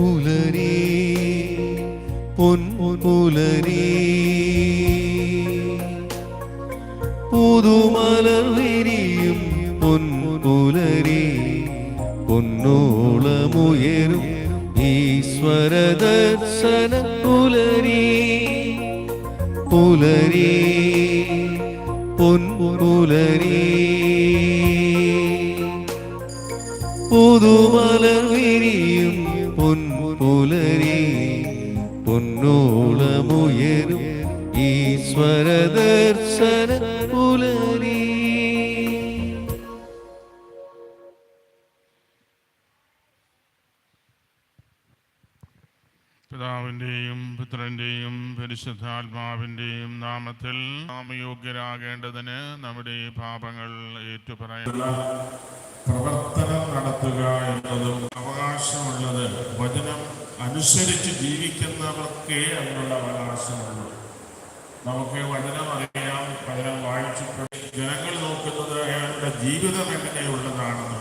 പുലരി പൊൻപുലരി പുതുമലർ വിരിയും പൊൻപുലരി പൊന്നോളമുയരും ഈശ്വര ദർശന പുലരി പുലരി പൊൻപുലരി പുതുമലർ വിരിയും പൊൻപുലരി പൊന്നോളമുയരും ഈശ്വര ദർശന പുലരി. പിതാവിന്റെയും പുത്രന്റെയും പരിശുദ്ധാത്മാവിന്റെയും നാമത്തിൽ നാമയോഗ്യരാകേണ്ടതിന് നമ്മുടെ പാപങ്ങൾ ഏറ്റുപറയാനുള്ള നടത്തുക എന്നതും അവകാശമുള്ളത്. വചനം അനുസരിച്ച് ജീവിക്കുന്നവർക്കേ അതിനുള്ള അവകാശമുള്ളൂ. നമുക്ക് വചനം അറിയാം വചനം വായിച്ചിട്ടുണ്ട്. ജനങ്ങൾ നോക്കുന്നത് അയാളുടെ ജീവിതം എങ്ങനെയുള്ളതാണെന്ന്